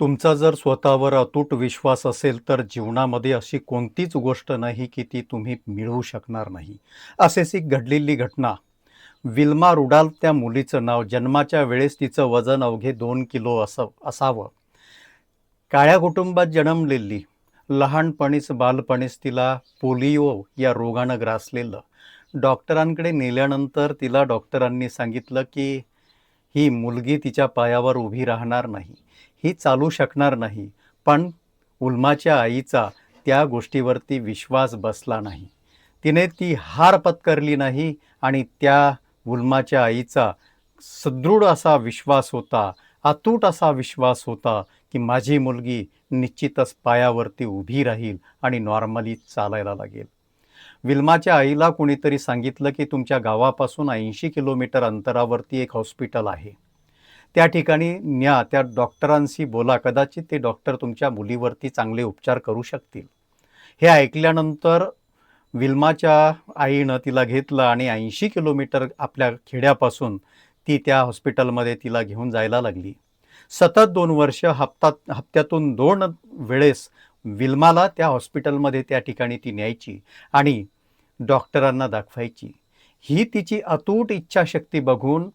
तुमचा जर स्वतःवर अतूट विश्वास असेल तर जीवनामध्ये अशी कोणतीच गोष्ट नाही की ती तुम्ही मिळवू शकणार नाही. असेच एक घडलेली घटना. विल्मा रुडाल त्या मुलीचं नाव जन्माच्या वेळेस तिचं वजन अवघे दोन किलो असं असावं. काळ्या कुटुंबात जन्मलेली लहानपणीच बालपणीच तिला पोलिओ या रोगानं ग्रासलेलं. डॉक्टरांकडे नेल्यानंतर तिला डॉक्टरांनी सांगितलं की ही मुलगी तिच्या पायावर उभी राहणार नाही. ही चालू शकणार नाही. पण उल्माच्या आईचा त्या गोष्टीवरती विश्वास बसला नाही. तिने ती हार पत्करली नाही आणि त्या उल्माच्या आईचा सुदृढ असा विश्वास होता अतूट असा विश्वास होता की माझी मुलगी निश्चितच पायावरती उभी राहील आणि नॉर्मली चालायला लागेल. विल्माच्या आईला कोणीतरी सांगितलं की तुमच्या गावापासून ऐंशी किलोमीटर अंतरावरती एक हॉस्पिटल आहे. त्या ठिकाणी न्या त्या डॉक्टरांशी बोला. कदाचित ते डॉक्टर तुमच्या मुलीवरती चांगले उपचार करू शकतील. हे ऐकल्यानंतर विल्माच्या आईनं तिला घेतलं आणि ऐंशी किलोमीटर आपल्या खेड्यापासून ती त्या हॉस्पिटलमध्ये तिला घेऊन जायला लागली. सतत दोन वर्ष हप्तात हप्त्यातून दोन वेळेस विल्माला त्या हॉस्पिटलमध्ये त्या ठिकाणी ती न्यायची आणि डॉक्टरांना दाखवायची. ही तिची अतूट इच्छाशक्ती बघून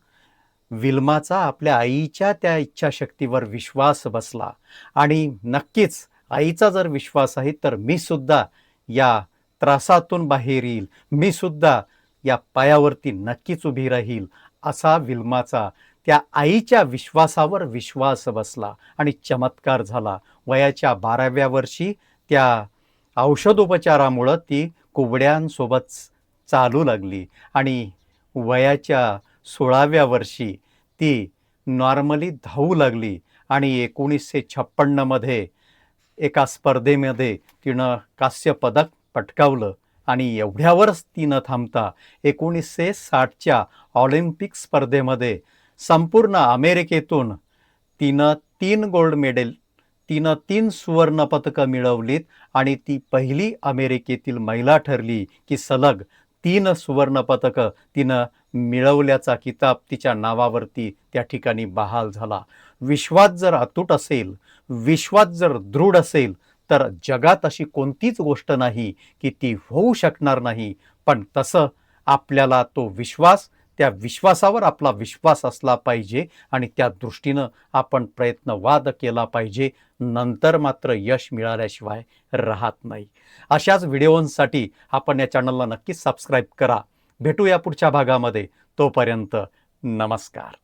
विल्माचा आपल्या आईच्या त्या इच्छाशक्तीवर विश्वास बसला. आणि नक्कीच आईचा जर विश्वास आहे तर मी सुद्धा या त्रासातून बाहेर येईल. मी सुद्धा या पायावरती नक्कीच उभी राहील असा विल्माचा त्या आईच्या विश्वासावर विश्वास बसला आणि चमत्कार झाला. वयाच्या बाराव्या वर्षी त्या औषधोपचारामुळं ती कुबड्यांसोबत चालू लागली आणि वयाच्या सोळाव्या वर्षी ती नॉर्मली धावू लागली आणि एकोणीसशे छप्पन्नमध्ये एका स्पर्धेमध्ये तिनं कांस्य पदक पटकावलं आणि एवढ्यावरच ती न थांबता एकोणीसशे साठच्या ऑलिम्पिक स्पर्धेमध्ये संपूर्ण अमेरिकेतून तिनं तीन गोल्ड मेडल तिनं तीन सुवर्णपदकं मिळवलीत आणि ती पहिली अमेरिकेतील महिला ठरली की सलग तीन सुवर्णपदकं तिनं मिळवल्याचा किताब तिच्या नावावरती त्या ठिकाणी बहाल झाला. विश्वास जर अतूट असेल विश्वास जर दृढ असेल तर जगात अशी कोणतीच गोष्ट नाही की ती होऊ शकणार नाही. पण तसं आपल्याला तो विश्वास त्या विश्वासावर आपला विश्वास असला पाहिजे आणि त्या दृष्टीनं आपण प्रयत्नवाद केला पाहिजे. नंतर मात्र यश मिळाल्याशिवाय राहत नाही. अशाच व्हिडिओंसाठी आपण या चॅनलला नक्कीच सबस्क्राईब करा. भेटूया पुढच्या भागामध्ये. तोपर्यंत नमस्कार.